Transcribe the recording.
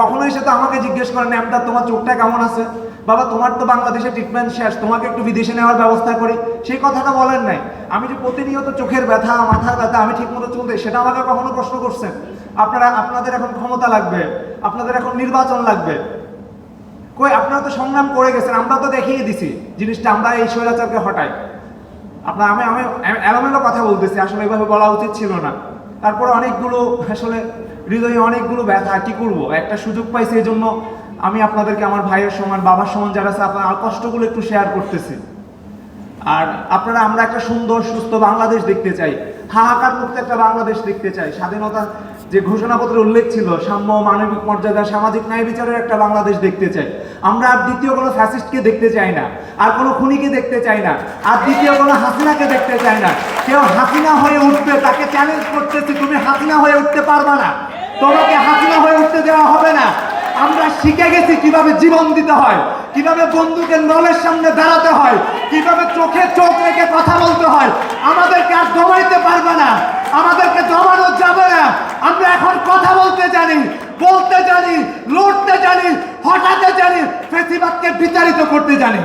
কখনো এসে তো আমাকে জিজ্ঞেস করেন ম্যামটা, তোমার চোখটা কেমন আছে? বাবা, তোমার তো বাংলাদেশে ট্রিটমেন্ট শেষ, তোমাকে একটু বিদেশে নেওয়ার ব্যবস্থা করি। সেই কথাটা বলেন নাই। আমি যে প্রতিনিয়ত চোখের ব্যথা, মাথার ব্যথা, আমি ঠিক মতো চলতে, সেটা আমাকে কখনো প্রশ্ন করছেন। আপনারা, আপনাদের এখন ক্ষমতা লাগবে, আপনাদের এখন নির্বাচন লাগবে। কই, আপনারা তো সংগ্রাম করে গেছেন, আমরা তো দেখিয়ে দিছি জিনিসটা, আমরা এই স্বৈরাচারকে হটাই। আপনার আমি আমি এলোমেলো কথা বলতেছি, আসলে এভাবে বলা উচিত ছিল না। তারপরে অনেকগুলো, আসলে হৃদয়ে অনেকগুলো ব্যথা, কি করব? একটা সুযোগ পাইছি এই জন্য আমি আপনাদেরকে, আমার ভাইয়ের সমান, বাবার সমান যারা আছে, আপনার কষ্টগুলো একটু শেয়ার করতেছি। আর আপনারা, আমরা একটা সুন্দর, সুস্থ বাংলাদেশ দেখতে চাই। হাহাকার মুক্ত একটা বাংলাদেশ দেখতে চাই। স্বাধীনতা যে ঘোষণাপত্রে উল্লেখ ছিল, সাম্য মানবিক মর্যাদা, সামাজিক ন্যায় বিচারের একটা বাংলাদেশ দেখতে চাই। আমরা আর দ্বিতীয় কোনো ফ্যাসিস্টকে দেখতে চাই না, আর কোনো খুনিকে দেখতে চাই না, আর দ্বিতীয় কোনো হাসিনাকে দেখতে চাই না। কেউ হাসিনা হয়ে উঠবে, তাকে চ্যালেঞ্জ করতেছি, তুমি হাসিনা হয়ে উঠতে পারবা না। তোমাকে হাসিনা হয়ে উঠতে দেওয়া হবে না। শিখে গেছি কীভাবে জীবন দিতে হয়, কীভাবে বন্ধুদের নলের সামনে দাঁড়াতে হয়, কীভাবে চোখে চোখ রেখে কথা বলতে হয়। আমাদেরকে আর দমাইতে পারবে না, আমাদেরকে দমানো যাবে না। আমরা এখন কথা বলতে জানি বলতে জানি, লড়তে জানি হঠাতে জানি, ফেসিবাদকে বিচারিত করতে জানি।